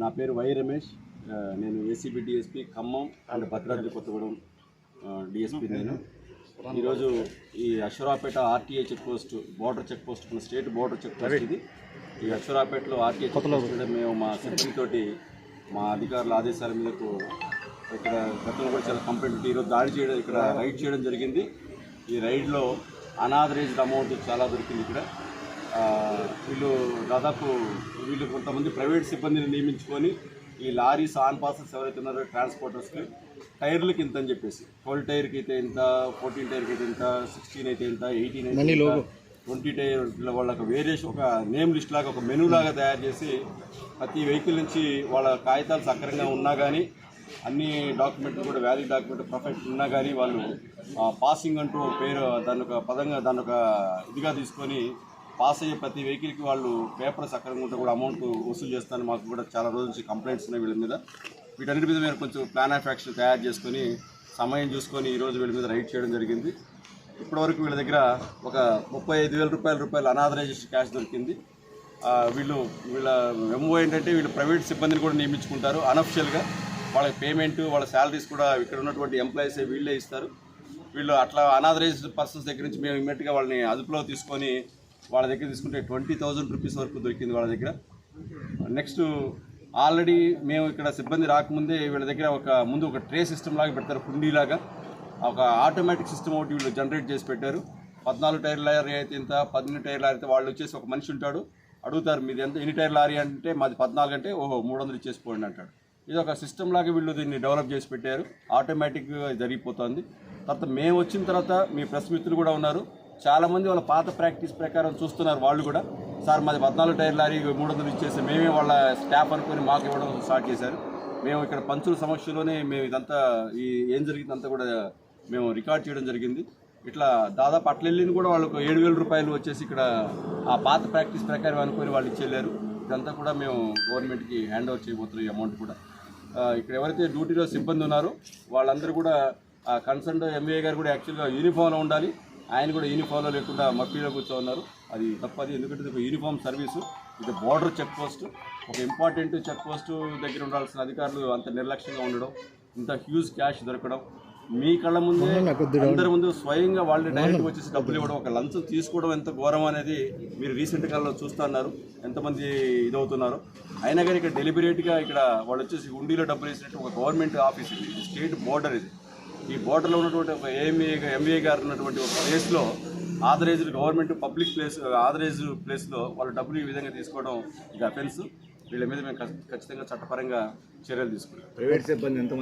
నా పేరు వై రమేష్. నేను ACB DSP Khammam and Bhadradri Kothagudem DSP నేను. ఈరోజు ఈ Aswaraopeta RTA check post border check post మన స్టేట్ బోర్డర్ చెక్ పోస్ట్ ఇది. ఈ అశ్వరాపేటలో ఆర్టీఏ చెక్ పోస్ట్ మేము మా సెక్యూరిటీ తోటి మా అధికారుల ఆదేశాల మేరకు ఇక్కడ గతంలో కూడా చాలా కంప్లైంట్ ఈరోజు దాడి చేయడం ఇక్కడ రైడ్ చేయడం జరిగింది. ఈ రైడ్లో అనాథరైజ్డ్ అమౌంట్ చాలా దొరికింది ఇక్కడ. వీళ్ళు దాదాపు వీళ్ళు కొంతమంది ప్రైవేట్ సిబ్బందిని నియమించుకొని ఈ లారీస్ ఆన్ పాసెస్ ఎవరైతే ఉన్నారో ట్రాన్స్పోర్టర్స్కి టైర్లకి ఇంత అని చెప్పేసి ట్వెల్వ్ టైర్కి అయితే ఇంత ఫోర్టీన్ టైర్కి అయితే ఇంత సిక్స్టీన్ అయితే ఇంత ఎయిటీన్ అయితే ట్వంటీ టైర్ వాళ్ళకి వేరియేషన్ ఒక నేమ్ లిస్ట్ లాగా ఒక మెనూ లాగా తయారు చేసి ప్రతి వెహికల్ నుంచి వాళ్ళ కాగితాలు సక్రంగా ఉన్నా కానీ అన్ని డాక్యుమెంట్లు కూడా వ్యాలిడ్ డాక్యుమెంట్ పర్ఫెక్ట్ ఉన్నా కానీ వాళ్ళు పాసింగ్ అంటూ పేరు దాని ఒక పదంగా దాని ఒక ఇదిగా తీసుకొని పాస్ అయ్యే ప్రతి వెహికల్కి వాళ్ళు పేపర్ సక్రంగా ఉంటే కూడా అమౌంట్ వసూలు చేస్తారని మాకు కూడా చాలా రోజుల నుంచి కంప్లైంట్స్ ఉన్నాయి వీళ్ళ మీద. వీటన్నిటి మీద మేము కొంచెం ప్లాన్ ఆఫ్ యాక్షన్ తయారు చేసుకొని సమయం చూసుకొని ఈరోజు వీళ్ళ మీద రైడ్ చేయడం జరిగింది. ఇప్పటివరకు వీళ్ళ దగ్గర ఒక ముప్పై ఐదు వేల రూపాయల రూపాయలు అనాథరైజేషన్ క్యాష్ దొరికింది. వీళ్ళు వీళ్ళ ఎంఓ ఏంటంటే వీళ్ళు ప్రైవేట్ సిబ్బందిని కూడా నియమించుకుంటారు అనఫిషియల్గా వాళ్ళకి పేమెంట్ వాళ్ళ శాలరీస్ కూడా ఇక్కడ ఉన్నటువంటి ఎంప్లాయీస్ వీళ్ళే ఇస్తారు. వీళ్ళు అట్లా అనాథరైజ్డ్ పర్సన్స్ దగ్గర నుంచి మేము ఇమ్మీడియట్గా వాళ్ళని అదుపులో తీసుకొని వాళ్ళ దగ్గర తీసుకుంటే ట్వంటీ థౌజండ్ రూపీస్ వరకు దొరికింది వాళ్ళ దగ్గర. నెక్స్ట్ ఆల్రెడీ మేము ఇక్కడ సిబ్బంది రాకముందే వీళ్ళ దగ్గర ఒక ముందు ఒక ట్రే సిస్టమ్ లాగా పెడతారు కుండీలాగా ఒక ఆటోమేటిక్ సిస్టమ్ ఒకటి వీళ్ళు జనరేట్ చేసి పెట్టారు. పద్నాలుగు టైర్ లారీ అయితే ఇంత పద్దెనిమిది టైర్ లారీ అయితే వాళ్ళు వచ్చేసి ఒక మనిషి ఉంటాడు. అడుగుతారు మీది ఎంత ఎన్ని టైర్ లారీ అంటే మాది పద్నాలుగు అంటే ఓహో మూడు వందలు ఇచ్చేసిపోండి అంటాడు. ఇది ఒక సిస్టమ్ లాగా వీళ్ళు దీన్ని డెవలప్ చేసి పెట్టారు. ఆటోమేటిక్గా జరిగిపోతుంది. తర్వాత మేము వచ్చిన తర్వాత మీ ప్రెస్ మిత్రులు కూడా ఉన్నారు. చాలామంది వాళ్ళ పాత ప్రాక్టీస్ ప్రకారం చూస్తున్నారు వాళ్ళు కూడా. సార్ మాది పద్నాలుగు టైర్ లారీ మూడు వందలు ఇచ్చేసి మేమే వాళ్ళ స్టాఫ్ అనుకొని మాకు ఇవ్వడం స్టార్ట్ చేశారు. మేము ఇక్కడ పంచుల సమక్షంలోనే మేము ఇదంతా ఈ ఏం జరిగిందంతా కూడా మేము రికార్డ్ చేయడం జరిగింది. ఇట్లా దాదాపు అట్లెళ్ళిని కూడా వాళ్ళకు ఏడు వేల రూపాయలు వచ్చేసి ఇక్కడ ఆ పాత ప్రాక్టీస్ ప్రకారం అనుకొని వాళ్ళు ఇచ్చేళ్ళారు ఇదంతా కూడా మేము గవర్నమెంట్కి హ్యాండ్ ఓవర్ చేయబోతున్నాం ఈ అమౌంట్ కూడా. ఇక్కడ ఎవరైతే డ్యూటీలో సిబ్బంది ఉన్నారో వాళ్ళందరూ కూడా కన్సర్న్ ఎంఏ గారు కూడా యాక్చువల్గా యూనిఫామ్లో ఉండాలి. ఆయన కూడా యూనిఫామ్లో లేకుండా మఫీలో కూర్చో ఉన్నారు. అది తప్పది ఎందుకంటే ఇది ఒక యూనిఫామ్ సర్వీసు ఇది బార్డర్ చెక్ పోస్ట్ ఒక ఇంపార్టెంట్ చెక్ పోస్ట్ దగ్గర ఉండాల్సిన అధికారులు అంత నిర్లక్ష్యంగా ఉండడం ఇంత హ్యూజ్ క్యాష్ దొరకడం మీ కళ్ళ ముందే అందరి ముందు స్వయంగా వాళ్ళు డైరెక్ట్ వచ్చేసి డబ్బులు ఇవ్వడం ఒక లంచం తీసుకోవడం ఎంత ఘోరం అనేది మీరు రీసెంట్ కాలంలో చూస్తున్నారు ఎంతమంది ఇదవుతున్నారో. అయినా కానీ ఇక్కడ డెలిబరేట్గా ఇక్కడ వాళ్ళు వచ్చేసి ఉండిలో డబ్బులు వేసినట్టు ఒక గవర్నమెంట్ ఆఫీస్ ఇది స్టేట్ బోర్డర్ ఇది. ఈ బోర్డర్లో ఉన్నటువంటి ఒక ఏఎంఏ ఎంఏ గారు ఉన్నటువంటి ఒక ప్లేస్లో authorised government public place authorised ప్లేస్లో వాళ్ళు డబ్బులు ఈ విధంగా తీసుకోవడం ఇది అఫెన్స్ వీళ్ళ మీద మేము ఖచ్చితంగా చట్టపరంగా చర్యలు తీసుకుంటాం. ప్రైవేట్ సిబ్బంది ఎంతమంది